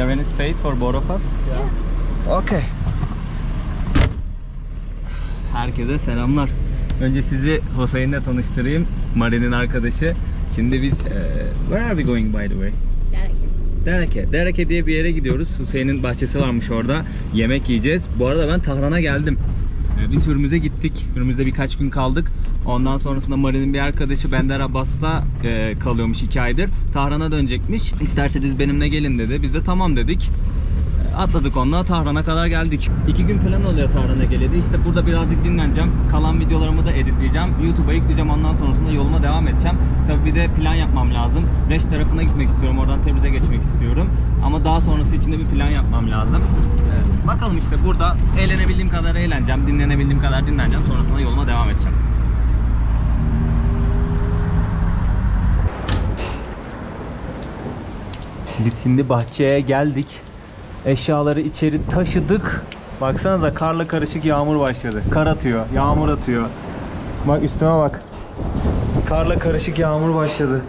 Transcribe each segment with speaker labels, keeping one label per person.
Speaker 1: there any space for both of us? Okay. Herkese selamlar. Önce sizi Hüseyin'le tanıştırayım. Mari'nin arkadaşı. Şimdi biz eee, where are we going by the way? Dereke. Dereke diye bir yere gidiyoruz. Hüseyin'in bahçesi varmış orada. Yemek yiyeceğiz. Bu arada ben Tahran'a geldim. Ee, Biz Hürmüz'e gittik. Hürmüz'de birkaç gün kaldık. Ondan sonrasında Mari'nin bir arkadaşı Bender Abbas'ta e, kalıyormuş iki aydır. Tahran'a dönecekmiş. İsterseniz benimle gelin dedi. Biz de tamam dedik. Atladık onunla Tahran'a kadar geldik. İki gün falan oluyor Tahran'a geleli. İşte burada birazcık dinleneceğim. Kalan videolarımı da editleyeceğim. YouTube'a yükleyeceğim. Ondan sonrasında yoluma devam edeceğim. Tabii bir de plan yapmam lazım. Reş tarafına gitmek istiyorum. Oradan Tebriz'e geçmek istiyorum. Ama daha sonrası için de bir plan yapmam lazım. Ee, bakalım işte burada eğlenebildiğim kadar eğleneceğim. Dinlenebildiğim kadar dinleneceğim. Sonrasında yoluma devam edeceğim. Biz şimdi bahçeye geldik. Eşyaları içeri taşıdık. Baksanıza karla karışık yağmur başladı. Kar atıyor, yağmur atıyor. Bak üstüme bak. Karla karışık yağmur başladı.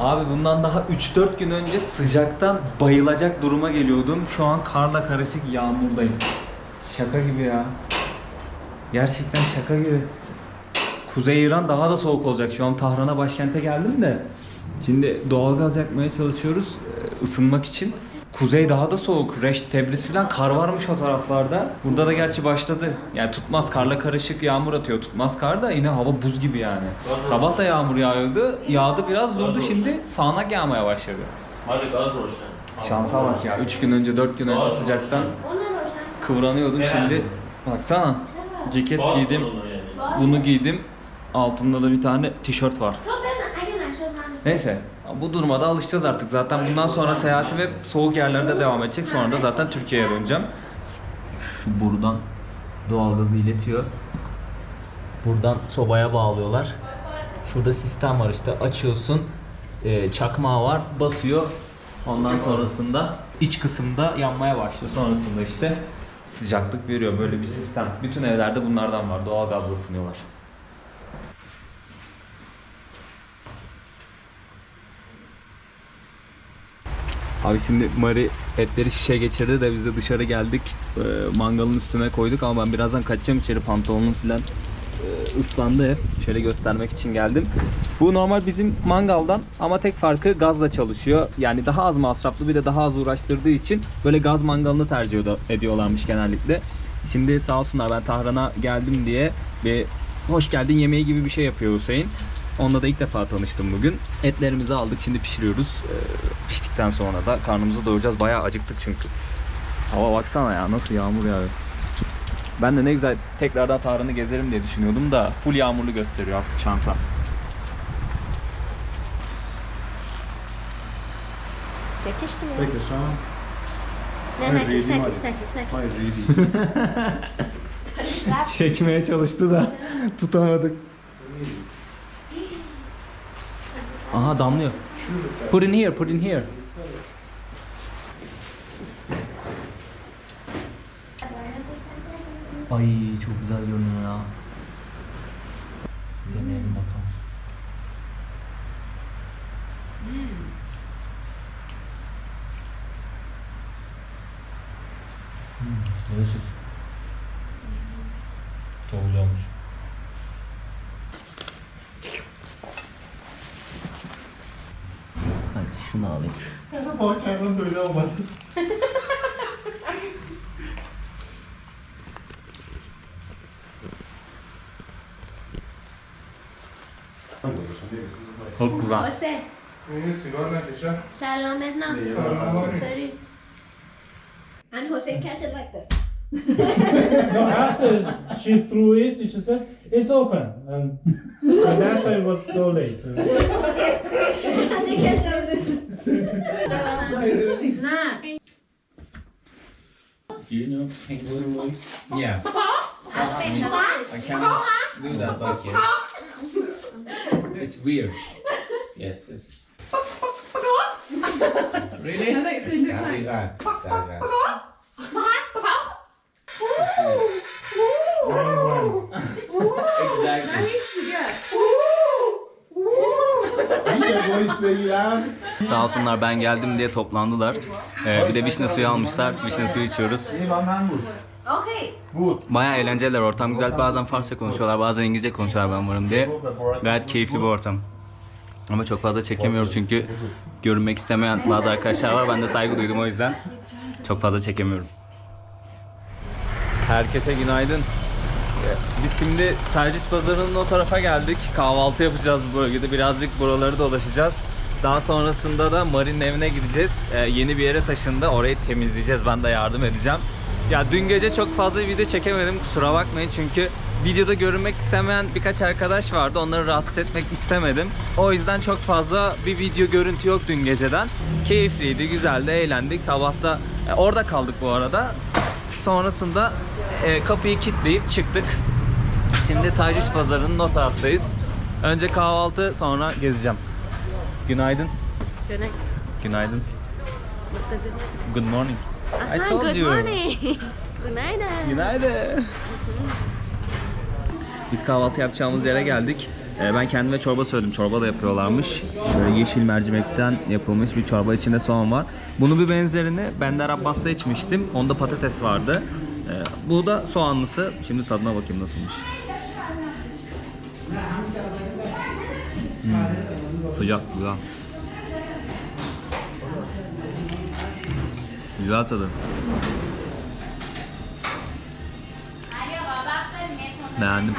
Speaker 1: Abi bundan daha 3-4 gün önce sıcaktan bayılacak duruma geliyordum. Şu an karla karışık yağmurdayım. Şaka gibi ya. Gerçekten şaka gibi. Kuzey İran daha da soğuk olacak. Şu an Tahran'a başkente geldim de. Şimdi doğalgaz yakmaya çalışıyoruz e, ısınmak için. Kuzey daha da soğuk. Reş, Tebriz falan kar varmış o taraflarda. Burada da gerçi başladı. Yani tutmaz karla karışık yağmur atıyor. Tutmaz kar da yine hava buz gibi yani. Sabah da yağmur yağıyordu. Yağdı biraz durdu şimdi sağanak yağmaya başladı.
Speaker 2: Hadi gaz roşan.
Speaker 1: Şansa bak ya. 3 gün önce 4 gün önce sıcaktan kıvranıyordum şimdi. Baksana. Ceket giydim. Bunu giydim. Altımda da bir tane tişört var. Neyse bu durumda alışacağız artık. Zaten bundan sonra seyahatim hep soğuk yerlerde devam edecek. Sonra da zaten Türkiye'ye döneceğim. Şu buradan doğalgazı iletiyor. Buradan sobaya bağlıyorlar. Şurada sistem var işte açıyorsun. e, çakmağı var basıyor. Ondan sonrasında iç kısımda yanmaya başlıyor. Sonrasında işte sıcaklık veriyor böyle bir sistem. Bütün evlerde bunlardan var. Doğalgazla ısınıyorlar. Abi şimdi Mari etleri şişe geçirdi de biz de dışarı geldik. Ee, mangalın üstüne koyduk ama ben birazdan kaçacağım içeri pantolonum falan e, ıslandı hep. Şöyle göstermek için geldim. Bu normal bizim mangaldan ama tek farkı gazla çalışıyor. Yani daha az masraflı bir de daha az uğraştırdığı için böyle gaz mangalını tercih ed- ediyorlarmış genellikle. Şimdi sağ olsunlar ben Tahran'a geldim diye bir hoş geldin yemeği gibi bir şey yapıyor Hüseyin. Onunla da ilk defa tanıştım bugün. Etlerimizi aldık şimdi pişiriyoruz. Ee, piştikten sonra da karnımızı doyuracağız. Bayağı acıktık çünkü. Hava baksana ya nasıl yağmur yağıyor. Ben de ne güzel tekrardan Tahran'ı gezerim diye düşünüyordum da full yağmurlu gösteriyor artık şansa.
Speaker 3: Yakıştı mı?
Speaker 4: Peki şu an
Speaker 3: Ne ne
Speaker 4: hayır ready.
Speaker 1: Çekmeye çalıştı da tutamadık. Aha damlıyor. Put in here, put in here. Ay çok güzel görünüyor ya. alayım.
Speaker 4: Balkan'dan böyle olmadı.
Speaker 1: Çok güzel.
Speaker 3: حسین
Speaker 4: سیگار نکشه
Speaker 3: سلامت نه
Speaker 4: سلام.
Speaker 3: چطوری and حسین catch it like this
Speaker 5: No, after she threw it, she said, it's open. And by that time it was so late.
Speaker 3: Do
Speaker 1: You know paint literally? Yeah. I can't do that back here. It's weird. Yes, yes. Really? That is that. That is that. exactly.
Speaker 4: You can voice you, out.
Speaker 1: Sağ olsunlar ben geldim diye toplandılar. Ee, bir de vişne suyu almışlar. Vişne suyu içiyoruz. Baya eğlenceler ortam güzel. Bazen Farsça konuşuyorlar, bazen İngilizce konuşuyorlar ben varım diye. Gayet keyifli bir ortam. Ama çok fazla çekemiyorum çünkü görünmek istemeyen bazı arkadaşlar var. Ben de saygı duydum o yüzden çok fazla çekemiyorum. Herkese günaydın. Biz şimdi tercih pazarının o tarafa geldik. Kahvaltı yapacağız bu bölgede. Birazcık buraları dolaşacağız. Daha sonrasında da Marin'in evine gideceğiz. Ee, yeni bir yere taşındı. Orayı temizleyeceğiz. Ben de yardım edeceğim. Ya dün gece çok fazla video çekemedim. Kusura bakmayın çünkü videoda görünmek istemeyen birkaç arkadaş vardı. Onları rahatsız etmek istemedim. O yüzden çok fazla bir video görüntü yok dün geceden. Keyifliydi, güzeldi, eğlendik. Sabahta e, orada kaldık bu arada. Sonrasında e, kapıyı kilitleyip çıktık. Şimdi Taciş Pazarı'nın o taraftayız. Önce kahvaltı sonra gezeceğim. Günaydın. Günaydın.
Speaker 3: İt
Speaker 1: Good morning. I
Speaker 3: Aha,
Speaker 1: told
Speaker 3: good
Speaker 1: you.
Speaker 3: morning. then.
Speaker 1: Günaydın. Biz kahvaltı yapacağımız yere geldik. Ee, Ben kendime çorba söyledim. Çorba da yapıyorlarmış. Şöyle yeşil mercimekten yapılmış bir çorba. içinde soğan var. Bunun bir benzerini Bender Abbas'ta içmiştim. Onda patates vardı. Ee, Bu da soğanlısı. Şimdi tadına bakayım nasılmış. Hmm, Sıcak, güzel. Güzel tadı. Beğendim.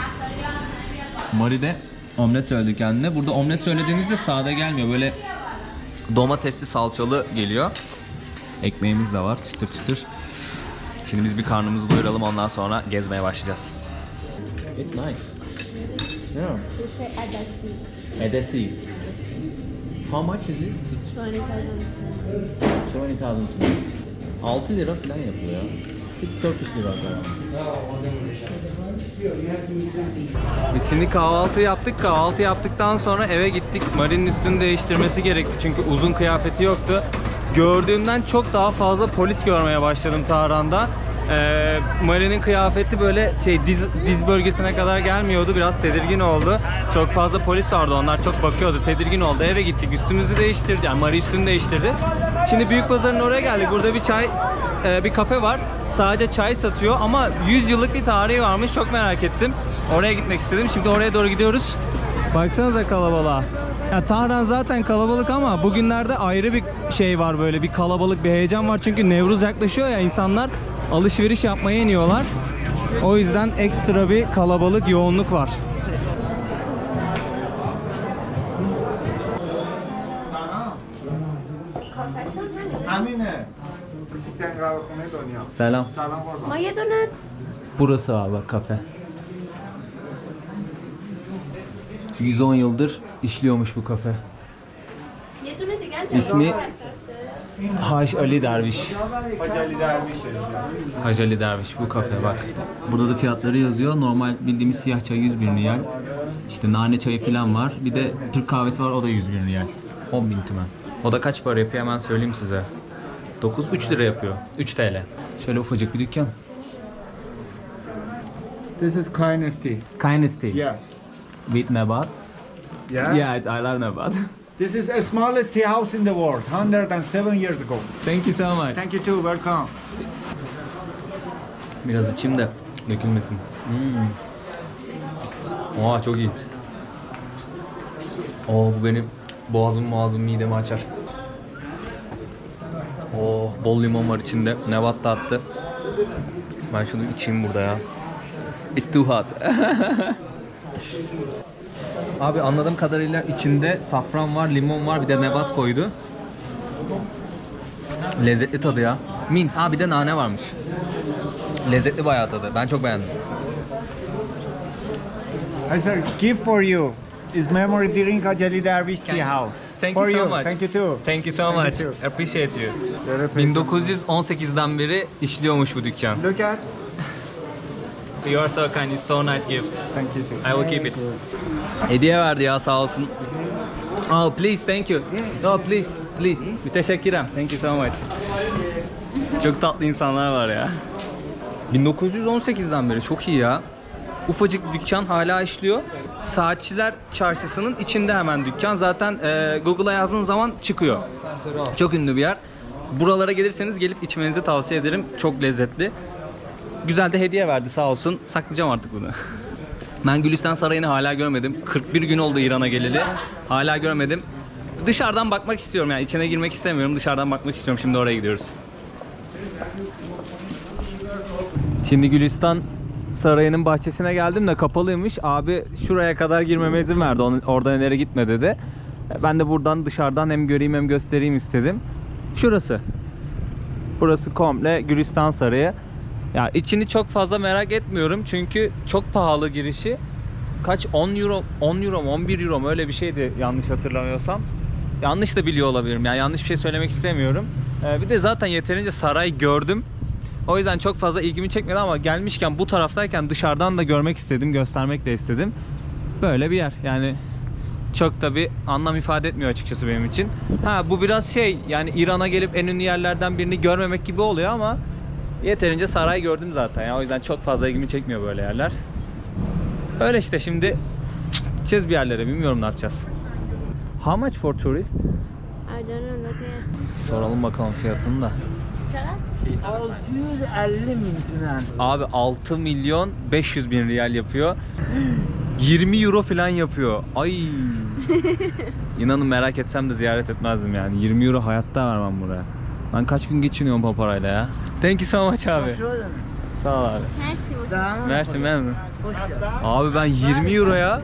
Speaker 1: Mari de omlet söyledi kendine. Burada omlet söylediğinizde sade gelmiyor. Böyle domatesli salçalı geliyor. Ekmeğimiz de var çıtır çıtır. Şimdi biz bir karnımızı doyuralım ondan sonra gezmeye başlayacağız. It's nice. Yeah.
Speaker 3: Adasi.
Speaker 1: Edesi. How much is it? It's
Speaker 3: 20,000.
Speaker 1: 20,000 6 lira falan yapıyor ya. 6 Turkish lira around. Biz şimdi kahvaltı yaptık. Kahvaltı yaptıktan sonra eve gittik. Marin'in üstünü değiştirmesi gerekti çünkü uzun kıyafeti yoktu. Gördüğümden çok daha fazla polis görmeye başladım Tahran'da. Ee, Marin'in kıyafeti böyle şey diz, diz bölgesine kadar gelmiyordu. Biraz tedirgin oldu. Çok fazla polis vardı. Onlar çok bakıyordu. Tedirgin oldu. Eve gittik. Üstümüzü değiştirdi. Yani Mari üstünü değiştirdi. Şimdi büyük pazarın oraya geldik. Burada bir çay e, bir kafe var. Sadece çay satıyor ama 100 yıllık bir tarihi varmış. Çok merak ettim. Oraya gitmek istedim. Şimdi oraya doğru gidiyoruz. Baksanıza kalabalığa. Ya Tahran zaten kalabalık ama bugünlerde ayrı bir şey var böyle bir kalabalık bir heyecan var çünkü Nevruz yaklaşıyor ya insanlar alışveriş yapmaya iniyorlar. O yüzden ekstra bir kalabalık, yoğunluk var. Selam.
Speaker 3: Maya donat.
Speaker 1: Burası abi kafe. 110 yıldır işliyormuş bu kafe.
Speaker 3: İsmi
Speaker 1: Haş
Speaker 3: Ali Derviş.
Speaker 1: Hacı Ali Derviş
Speaker 4: yazıyor.
Speaker 1: Hacı Ali Derviş bu kafe bak. Burada da fiyatları yazıyor. Normal bildiğimiz siyah çay 101 riyal. İşte nane çayı falan var. Bir de Türk kahvesi var o da 101 riyal. 10 bin tümen. O da kaç para yapıyor hemen söyleyeyim size. 9, 3 lira yapıyor. 3 TL. Şöyle ufacık bir dükkan.
Speaker 4: This is kindness tea. Yes.
Speaker 1: With Nabat.
Speaker 4: Yeah.
Speaker 1: Yeah, it's, I love Nabat.
Speaker 4: This is the smallest tea house in the world, 107 years ago.
Speaker 1: Thank you so much.
Speaker 4: Thank you too, welcome.
Speaker 1: Biraz içeyim de dökülmesin. Hmm. Oha çok iyi. Oo bu benim boğazım boğazım midemi açar. Oo bol limon var içinde. Nevat da attı. Ben şunu içeyim burada ya. It's too hot. Abi anladığım kadarıyla içinde safran var, limon var, bir de nebat koydu. Lezzetli tadı ya. Mint. Ha bir de nane varmış. Lezzetli bayağı tadı. Ben çok beğendim.
Speaker 4: I sir, gift for you is memory drink Haceli Derviş
Speaker 1: Can-
Speaker 4: Tea House.
Speaker 1: Thank
Speaker 4: for
Speaker 1: you so much.
Speaker 4: Thank you too.
Speaker 1: Thank you so
Speaker 4: Thank
Speaker 1: much.
Speaker 4: you too.
Speaker 1: Appreciate you.
Speaker 4: Very appreciate.
Speaker 1: 1918'den beri işliyormuş bu dükkan.
Speaker 4: Look at.
Speaker 1: You are so kind. It's so nice gift.
Speaker 4: Thank you.
Speaker 1: I will keep it. Hediye verdi ya sağ olsun. Oh please thank you. No please please. Müteşekkirim. Thank you so much. Çok tatlı insanlar var ya. 1918'den beri çok iyi ya. ufacık bir dükkan hala işliyor. Saatçiler çarşısının içinde hemen dükkan. Zaten e, Google'a yazdığın zaman çıkıyor. Çok ünlü bir yer. Buralara gelirseniz gelip içmenizi tavsiye ederim. Çok lezzetli. Güzel de hediye verdi sağ olsun. Saklayacağım artık bunu. Ben Gülistan Sarayı'nı hala görmedim. 41 gün oldu İran'a geleli. Hala görmedim. Dışarıdan bakmak istiyorum yani içine girmek istemiyorum. Dışarıdan bakmak istiyorum. Şimdi oraya gidiyoruz. Şimdi Gülistan Sarayı'nın bahçesine geldim de kapalıymış. Abi şuraya kadar girmeme izin verdi. Oradan ileri gitme dedi. Ben de buradan dışarıdan hem göreyim hem göstereyim istedim. Şurası. Burası komple Gülistan Sarayı. Ya içini çok fazla merak etmiyorum çünkü çok pahalı girişi. Kaç 10 euro 10 euro mu 11 euro mu öyle bir şeydi yanlış hatırlamıyorsam. Yanlış da biliyor olabilirim. Yani yanlış bir şey söylemek istemiyorum. Ee, bir de zaten yeterince saray gördüm. O yüzden çok fazla ilgimi çekmedi ama gelmişken bu taraftayken dışarıdan da görmek istedim, göstermek de istedim. Böyle bir yer. Yani çok da bir anlam ifade etmiyor açıkçası benim için. Ha bu biraz şey yani İran'a gelip en ünlü yerlerden birini görmemek gibi oluyor ama yeterince saray gördüm zaten ya. O yüzden çok fazla ilgimi çekmiyor böyle yerler. Öyle işte şimdi gideceğiz bir yerlere bilmiyorum ne yapacağız. How much for tourist?
Speaker 3: I don't know,
Speaker 1: soralım bakalım fiyatını da.
Speaker 3: Sarah?
Speaker 4: 650 bin
Speaker 1: Abi 6 milyon 500 bin riyal yapıyor. 20 euro falan yapıyor. Ay. İnanın merak etsem de ziyaret etmezdim yani. 20 euro hayatta vermem buraya. Ben kaç gün geçiniyorum paparayla ya. Thank you so much abi. Sağ ol abi. Mersin memnun. Abi ben 20 euroya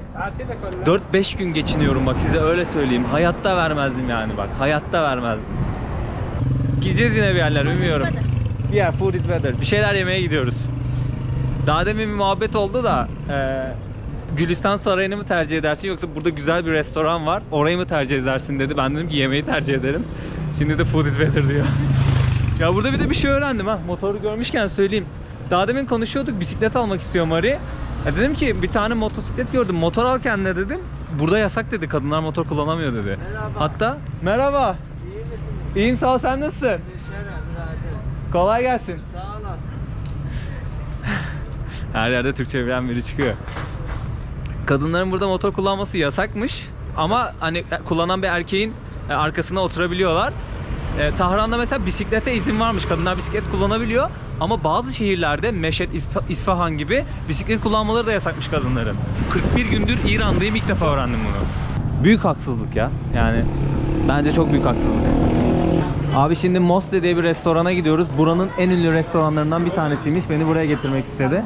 Speaker 1: 4-5 gün geçiniyorum bak size öyle söyleyeyim. Hayatta vermezdim yani bak. Hayatta vermezdim. Gideceğiz yine bir yerler bilmiyorum. Yeah, food is better. Bir şeyler yemeye gidiyoruz. Daha demin bir muhabbet oldu da eee, Gülistan Sarayı'nı mı tercih edersin yoksa burada güzel bir restoran var orayı mı tercih edersin dedi. Ben dedim ki yemeği tercih ederim. Şimdi de food is better diyor. Ya burada bir de bir şey öğrendim ha. Motoru görmüşken söyleyeyim. Daha demin konuşuyorduk bisiklet almak istiyor Mari. Ya dedim ki bir tane motosiklet gördüm. Motor al kendine dedim. Burada yasak dedi. Kadınlar motor kullanamıyor dedi. Hatta merhaba. İyiyim sağ ol sen nasılsın? Kolay gelsin. Her yerde Türkçe bilen biri çıkıyor. Kadınların burada motor kullanması yasakmış. Ama hani kullanan bir erkeğin e, arkasına oturabiliyorlar. E, Tahran'da mesela bisiklete izin varmış. Kadınlar bisiklet kullanabiliyor. Ama bazı şehirlerde Meşet, İsfahan gibi bisiklet kullanmaları da yasakmış kadınların. 41 gündür İran'dayım ilk defa öğrendim bunu. Büyük haksızlık ya. Yani bence çok büyük haksızlık. Abi şimdi Mosle diye bir restorana gidiyoruz. Buranın en ünlü restoranlarından bir tanesiymiş. Beni buraya getirmek istedi.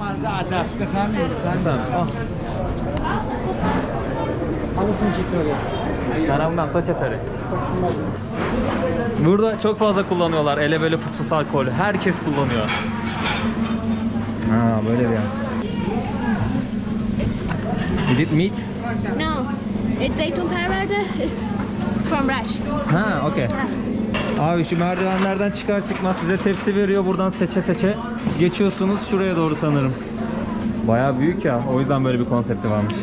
Speaker 1: Oh. Karamdan toçatari. Burada çok fazla kullanıyorlar. Ele böyle fıs fıs alkolü. Herkes kullanıyor. Ha böyle bir yer. Is it meat?
Speaker 3: No, it's zeytun parvarda. It's from Rush.
Speaker 1: Ha, okey. Abi şu merdivenlerden çıkar çıkmaz size tepsi veriyor. Buradan seçe seçe geçiyorsunuz şuraya doğru sanırım. Bayağı büyük ya. O yüzden böyle bir konsepti varmış.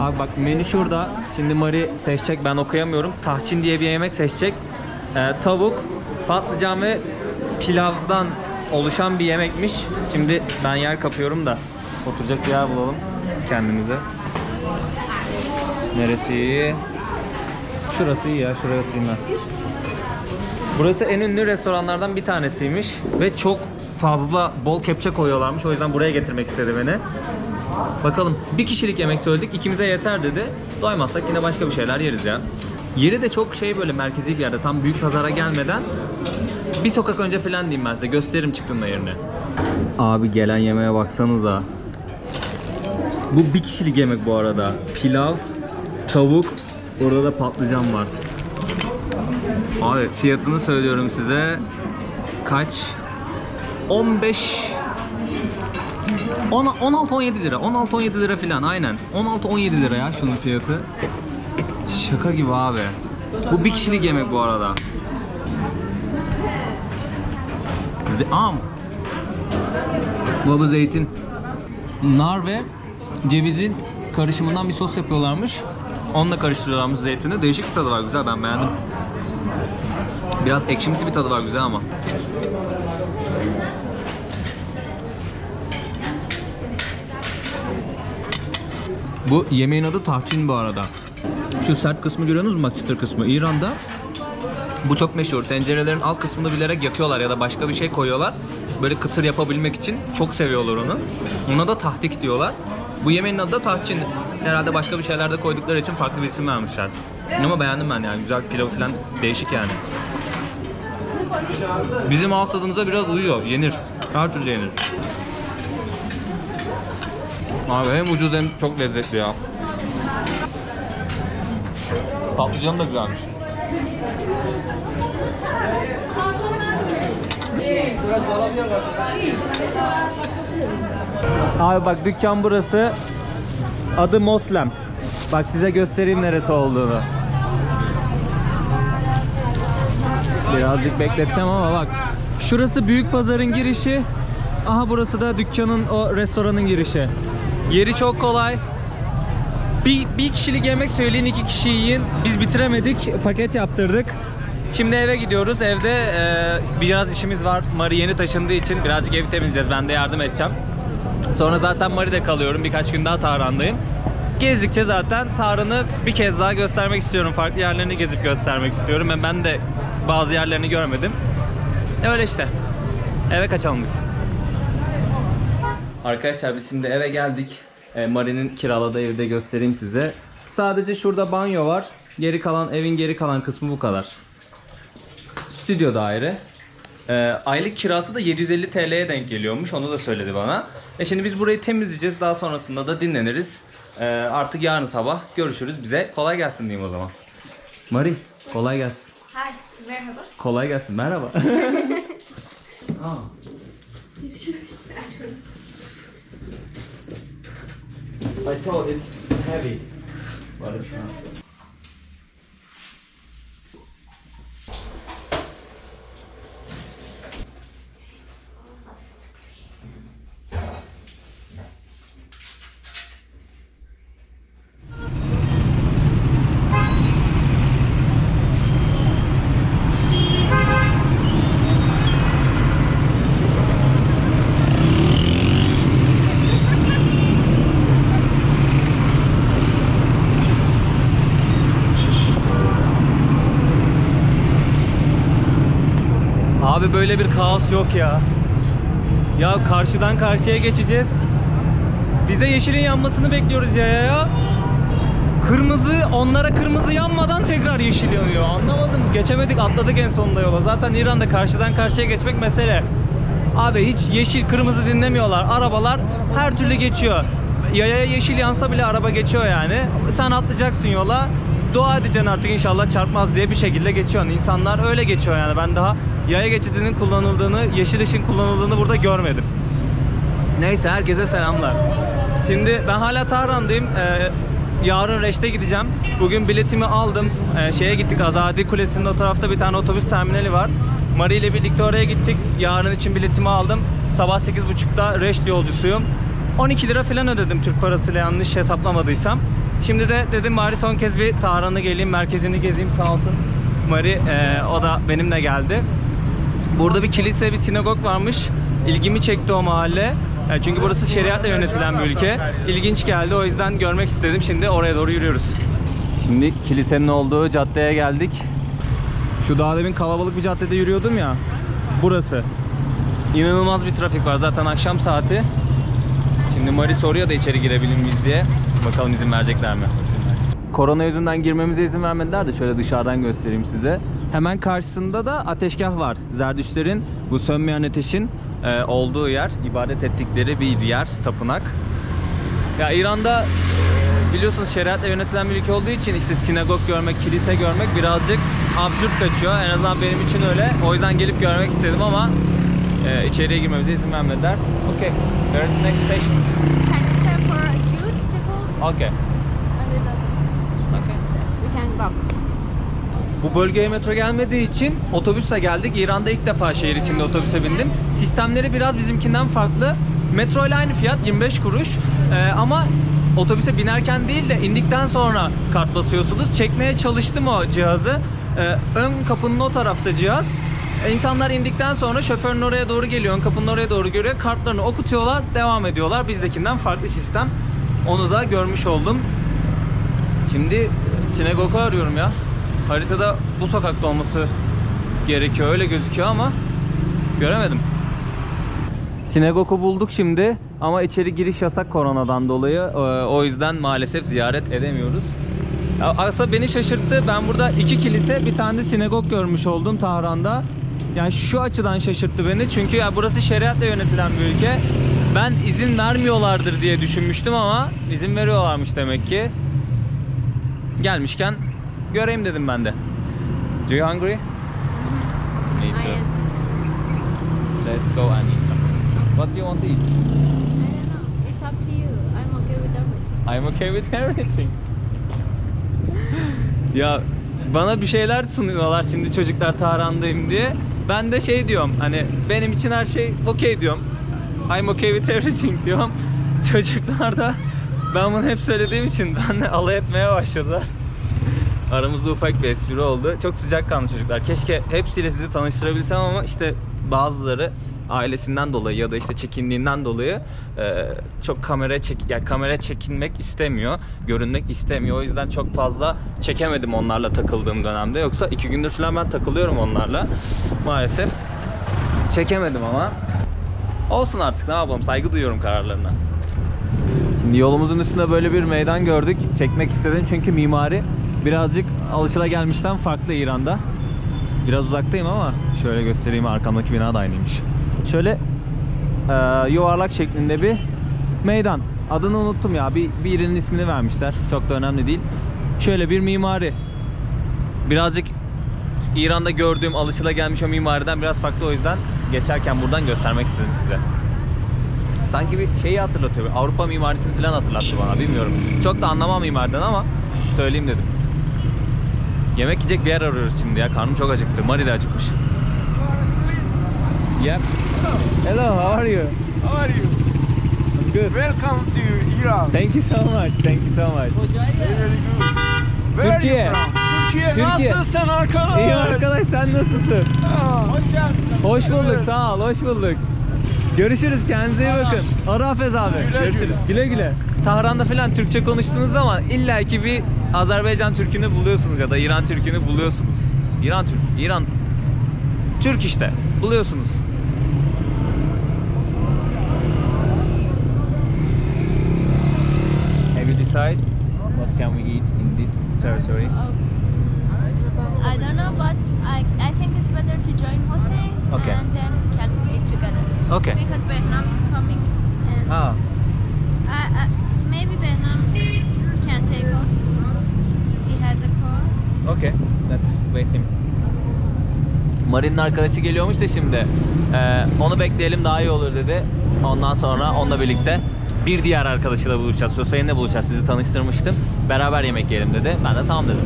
Speaker 1: Abi bak menü şurada. Şimdi Mari seçecek. Ben okuyamıyorum. Tahçin diye bir yemek seçecek. Ee, tavuk, patlıcan ve pilavdan oluşan bir yemekmiş. Şimdi ben yer kapıyorum da oturacak bir yer bulalım kendimize. Neresi iyi? Şurası iyi ya. Şuraya oturayım ben. Burası en ünlü restoranlardan bir tanesiymiş ve çok fazla bol kepçe koyuyorlarmış. O yüzden buraya getirmek istedi beni. Bakalım bir kişilik yemek söyledik ikimize yeter dedi. Doymazsak yine başka bir şeyler yeriz ya. Yeri de çok şey böyle merkezi bir yerde tam büyük pazara gelmeden bir sokak önce falan diyeyim ben size gösteririm çıktığımda yerini. Abi gelen yemeğe baksanıza. Bu bir kişilik yemek bu arada. Pilav, tavuk, burada da patlıcan var. Abi fiyatını söylüyorum size. Kaç? 15 10 16-17 lira. 16-17 lira falan aynen. 16-17 lira ya şunun fiyatı. Şaka gibi abi. Bu bir kişilik yemek bu arada. Am. Bu zeytin. Nar ve cevizin karışımından bir sos yapıyorlarmış. Onunla karıştırıyorlarmış zeytini. Değişik bir tadı var. Güzel ben beğendim. Biraz ekşimsi bir tadı var güzel ama. Bu yemeğin adı tahçin bu arada. Şu sert kısmı görüyorsunuz mu bak çıtır kısmı. İran'da bu çok meşhur. Tencerelerin alt kısmını bilerek yakıyorlar ya da başka bir şey koyuyorlar. Böyle kıtır yapabilmek için çok seviyorlar onu. Ona da tahtik diyorlar. Bu yemeğin adı da tahçin. Herhalde başka bir şeyler de koydukları için farklı bir isim vermişler. Ama beğendim ben yani. Güzel pilav falan değişik yani. Bizim ağız tadımıza biraz uyuyor. Yenir. Her türlü yenir. Abi hem ucuz hem çok lezzetli ya. Patlıcan da güzelmiş. Abi bak dükkan burası. Adı Moslem. Bak size göstereyim neresi olduğunu. Birazcık bekleteceğim ama bak. Şurası büyük pazarın girişi. Aha burası da dükkanın o restoranın girişi. Yeri çok kolay. Bir, bir kişilik yemek söyleyin iki kişi yiyin. Biz bitiremedik. Paket yaptırdık. Şimdi eve gidiyoruz. Evde e, biraz işimiz var. Mari yeni taşındığı için birazcık evi temizleyeceğiz. Ben de yardım edeceğim. Sonra zaten Mari'de kalıyorum. Birkaç gün daha Tahran'dayım. Gezdikçe zaten Tahran'ı bir kez daha göstermek istiyorum. Farklı yerlerini gezip göstermek istiyorum. Ben, de bazı yerlerini görmedim. Öyle işte. Eve kaçalım biz. Arkadaşlar biz şimdi eve geldik. E, Mari'nin kiraladığı evde göstereyim size. Sadece şurada banyo var. Geri kalan evin geri kalan kısmı bu kadar. Stüdyo daire. E, aylık kirası da 750 TL'ye denk geliyormuş. Onu da söyledi bana. E şimdi biz burayı temizleyeceğiz. Daha sonrasında da dinleniriz. E, artık yarın sabah görüşürüz. Bize kolay gelsin diyeyim o zaman. Mari kolay gelsin.
Speaker 3: Hi, merhaba.
Speaker 1: Kolay gelsin. Merhaba. Aa. I thought it's heavy, but it's not. Abi böyle bir kaos yok ya. Ya karşıdan karşıya geçeceğiz. Bize yeşilin yanmasını bekliyoruz ya ya. Kırmızı onlara kırmızı yanmadan tekrar yeşil yanıyor. Anlamadım. Geçemedik atladık en sonunda yola. Zaten İran'da karşıdan karşıya geçmek mesele. Abi hiç yeşil kırmızı dinlemiyorlar. Arabalar her türlü geçiyor. Yaya yeşil yansa bile araba geçiyor yani. Sen atlayacaksın yola. Dua edeceksin artık inşallah çarpmaz diye bir şekilde geçiyorsun. İnsanlar öyle geçiyor yani. Ben daha yaya geçidinin kullanıldığını, yeşil ışın kullanıldığını burada görmedim. Neyse herkese selamlar. Şimdi ben hala Tahran'dayım. Ee, yarın Reş'te gideceğim. Bugün biletimi aldım. Ee, şeye gittik Azadi Kulesi'nin o tarafta bir tane otobüs terminali var. Mari ile birlikte oraya gittik. Yarın için biletimi aldım. Sabah 8.30'da Reş yolcusuyum. 12 lira falan ödedim Türk parasıyla yanlış hesaplamadıysam. Şimdi de dedim bari son kez bir Tahran'a geleyim, merkezini gezeyim sağ olsun. Mari e, o da benimle geldi. Burada bir kilise, bir sinagog varmış. İlgimi çekti o mahalle. Yani çünkü burası şeriatla yönetilen bir ülke. İlginç geldi o yüzden görmek istedim. Şimdi oraya doğru yürüyoruz. Şimdi kilisenin olduğu caddeye geldik. Şu daha demin kalabalık bir caddede yürüyordum ya. Burası. İnanılmaz bir trafik var zaten akşam saati. Şimdi Mari soruyor da içeri girebilir miyiz diye. Bakalım izin verecekler mi? Korona yüzünden girmemize izin vermediler de şöyle dışarıdan göstereyim size. Hemen karşısında da ateşgah var. Zerdüşlerin bu sönmeyen ateşin e, olduğu yer, ibadet ettikleri bir yer, tapınak. Ya İran'da e, biliyorsunuz şeriatla yönetilen bir ülke olduğu için işte sinagog görmek, kilise görmek birazcık absürt kaçıyor. En azından benim için öyle. O yüzden gelip görmek istedim ama e, içeriye girmemize izin vermediler. Okay. Where is the next station?
Speaker 3: Can you for cute people?
Speaker 1: Okay.
Speaker 3: And then
Speaker 1: Okay.
Speaker 3: we can walk.
Speaker 1: Bu bölgeye metro gelmediği için otobüsle geldik. İran'da ilk defa şehir içinde otobüse bindim. Sistemleri biraz bizimkinden farklı. Metro ile aynı fiyat 25 kuruş. Ee, ama otobüse binerken değil de indikten sonra kart basıyorsunuz. Çekmeye çalıştım o cihazı. Ee, ön kapının o tarafta cihaz. Ee, İnsanlar indikten sonra şoförün oraya doğru geliyor. Ön kapının oraya doğru görüyor. Kartlarını okutuyorlar. Devam ediyorlar. Bizdekinden farklı sistem. Onu da görmüş oldum. Şimdi sinagogu arıyorum ya. Haritada bu sokakta olması gerekiyor. Öyle gözüküyor ama göremedim. Sinagogu bulduk şimdi ama içeri giriş yasak koronadan dolayı. Ee, O yüzden maalesef ziyaret edemiyoruz. Aslında beni şaşırttı. Ben burada iki kilise, bir tane de sinagog görmüş oldum Tahran'da. Yani şu açıdan şaşırttı beni. Çünkü ya burası şeriatla yönetilen bir ülke. Ben izin vermiyorlardır diye düşünmüştüm ama izin veriyorlarmış demek ki. Gelmişken göreyim dedim ben de. Do you hungry? Me too. Let's go and eat something. What do you want to eat?
Speaker 3: I don't know. It's up to you. I'm okay with everything.
Speaker 1: I'm okay with everything. ya bana bir şeyler sunuyorlar şimdi çocuklar Tahran'dayım diye. Ben de şey diyorum hani benim için her şey okey diyorum. I'm okay with everything diyorum. Çocuklar da ben bunu hep söylediğim için benimle alay etmeye başladılar. Aramızda ufak bir espri oldu. Çok sıcak kanlı çocuklar. Keşke hepsiyle sizi tanıştırabilsem ama işte bazıları ailesinden dolayı ya da işte çekindiğinden dolayı e, çok kamera çek yani kamera çekinmek istemiyor, görünmek istemiyor. O yüzden çok fazla çekemedim onlarla takıldığım dönemde. Yoksa iki gündür falan ben takılıyorum onlarla. Maalesef çekemedim ama. Olsun artık ne yapalım saygı duyuyorum kararlarına. Şimdi yolumuzun üstünde böyle bir meydan gördük. Çekmek istedim çünkü mimari birazcık alışılagelmişten farklı İran'da. Biraz uzaktayım ama şöyle göstereyim arkamdaki bina da aynıymış. Şöyle eee, yuvarlak şeklinde bir meydan. Adını unuttum ya. Bir, birinin ismini vermişler. Çok da önemli değil. Şöyle bir mimari. Birazcık İran'da gördüğüm alışılagelmiş o mimariden biraz farklı o yüzden geçerken buradan göstermek istedim size. Sanki bir şeyi hatırlatıyor. Avrupa mimarisini falan hatırlattı bana. Bilmiyorum. Çok da anlamam mimariden ama söyleyeyim dedim. Yemek yiyecek bir yer arıyoruz şimdi ya. Karnım çok acıktı. Mari de acıkmış. Yep. Hello, how are you?
Speaker 4: How are you?
Speaker 1: I'm good.
Speaker 4: Welcome to Iran.
Speaker 1: Thank you so much. Thank you so much.
Speaker 4: Very good. Where are
Speaker 1: Türkiye.
Speaker 4: you from? Türkiye.
Speaker 1: Türkiye.
Speaker 4: Nasılsın arkadaş?
Speaker 1: İyi arkadaş sen nasılsın?
Speaker 4: Aa, Hoş geldin.
Speaker 1: Hoş bulduk sağ ol hoş bulduk. Görüşürüz kendinize iyi bakın. Ara Hafez abi.
Speaker 4: Güle
Speaker 1: Görüşürüz. Güle güle. Tahran'da falan Türkçe konuştuğunuz zaman illaki bir Azerbaycan Türk'ünü buluyorsunuz ya da İran Türk'ünü buluyorsunuz. İran Türk, İran Türk işte buluyorsunuz. Have you decided what can we eat in this territory?
Speaker 3: Oh. I don't know, but I, I think it's better to join Jose
Speaker 1: Okay.
Speaker 3: and then we can eat together.
Speaker 1: Okay.
Speaker 3: Because Bernam is coming and
Speaker 1: Ah,
Speaker 3: I, I, maybe Bernam can take us. He has a car.
Speaker 1: Okay, let's wait him. Marin'in arkadaşı geliyormuş da şimdi. Ee, onu bekleyelim daha iyi olur dedi. Ondan sonra onunla birlikte bir diğer arkadaşıyla buluşacağız. Hüseyin'le buluşacağız. Sizi tanıştırmıştım. Beraber yemek yiyelim dedi. Ben de tamam dedim.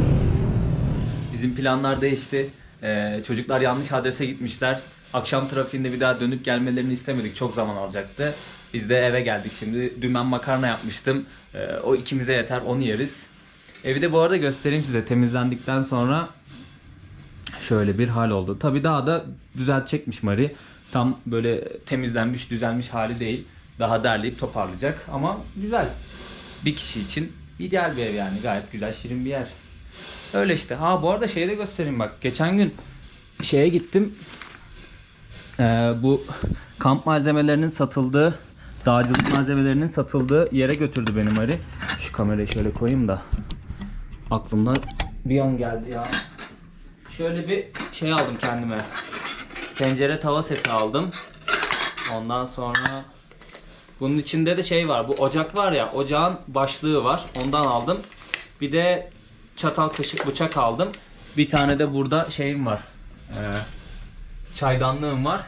Speaker 1: Bizim planlar değişti. Ee, çocuklar yanlış adrese gitmişler. Akşam trafiğinde bir daha dönüp gelmelerini istemedik. Çok zaman alacaktı. Biz de eve geldik şimdi. Dün ben makarna yapmıştım. Ee, o ikimize yeter. Onu yeriz. Evi de bu arada göstereyim size. Temizlendikten sonra şöyle bir hal oldu. Tabii daha da düzeltecekmiş Mari. Tam böyle temizlenmiş, düzelmiş hali değil. Daha derleyip toparlayacak ama güzel. Bir kişi için ideal bir ev yani. Gayet güzel, şirin bir yer. Öyle işte. Ha bu arada şeyi de göstereyim bak. Geçen gün şeye gittim. Ee, bu kamp malzemelerinin satıldığı, dağcılık malzemelerinin satıldığı yere götürdü benim Mari. Şu kamerayı şöyle koyayım da aklımda bir an geldi ya. Şöyle bir şey aldım kendime. Tencere tava seti aldım. Ondan sonra bunun içinde de şey var. Bu ocak var ya, ocağın başlığı var. Ondan aldım. Bir de çatal, kaşık, bıçak aldım. Bir tane de burada şeyim var. Ee, çaydanlığım var.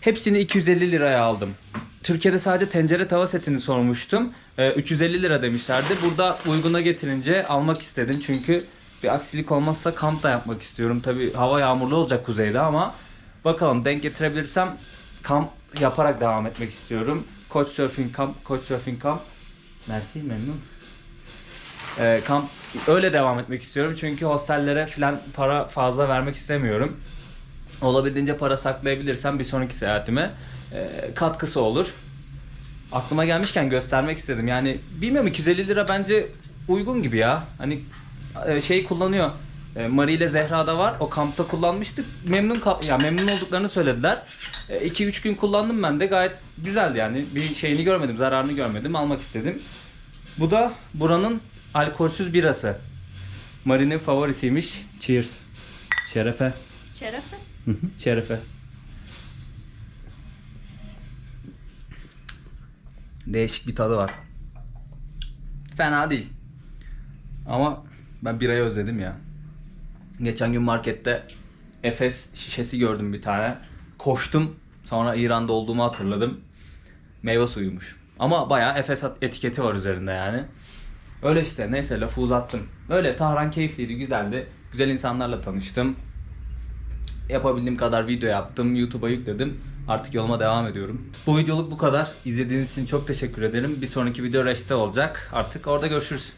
Speaker 1: Hepsini 250 liraya aldım. Türkiye'de sadece tencere tava setini sormuştum. Ee, 350 lira demişlerdi. Burada uyguna getirince almak istedim. Çünkü bir aksilik olmazsa kamp da yapmak istiyorum. Tabi hava yağmurlu olacak kuzeyde ama bakalım denk getirebilirsem kamp yaparak devam etmek istiyorum. Couchsurfing kamp, Couchsurfing kamp. Mersi memnun. Ee, kamp öyle devam etmek istiyorum. Çünkü hostellere falan para fazla vermek istemiyorum. Olabildiğince para saklayabilirsem bir sonraki seyahatime e, katkısı olur. aklıma gelmişken göstermek istedim. Yani bilmiyorum 250 lira bence uygun gibi ya. Hani e, şey kullanıyor. E, Marie ile Zehra da var. O kampta kullanmıştık. Memnun ya memnun olduklarını söylediler. 2-3 gün kullandım ben de gayet güzeldi yani. Bir şeyini görmedim, zararını görmedim. Almak istedim. Bu da buranın alkolsüz birası. Marie'nin favorisiymiş. Cheers. Şerefe.
Speaker 3: Şerefe.
Speaker 1: Şerefe. Değişik bir tadı var. Fena değil. Ama ben birayı özledim ya. Geçen gün markette Efes şişesi gördüm bir tane. Koştum. Sonra İran'da olduğumu hatırladım. Meyve suyuymuş. Ama bayağı Efes etiketi var üzerinde yani. Öyle işte neyse lafı uzattım. Öyle Tahran keyifliydi, güzeldi. Güzel insanlarla tanıştım. Yapabildiğim kadar video yaptım. YouTube'a yükledim. Artık yoluma devam ediyorum. Bu videoluk bu kadar. İzlediğiniz için çok teşekkür ederim. Bir sonraki video reste olacak. Artık orada görüşürüz.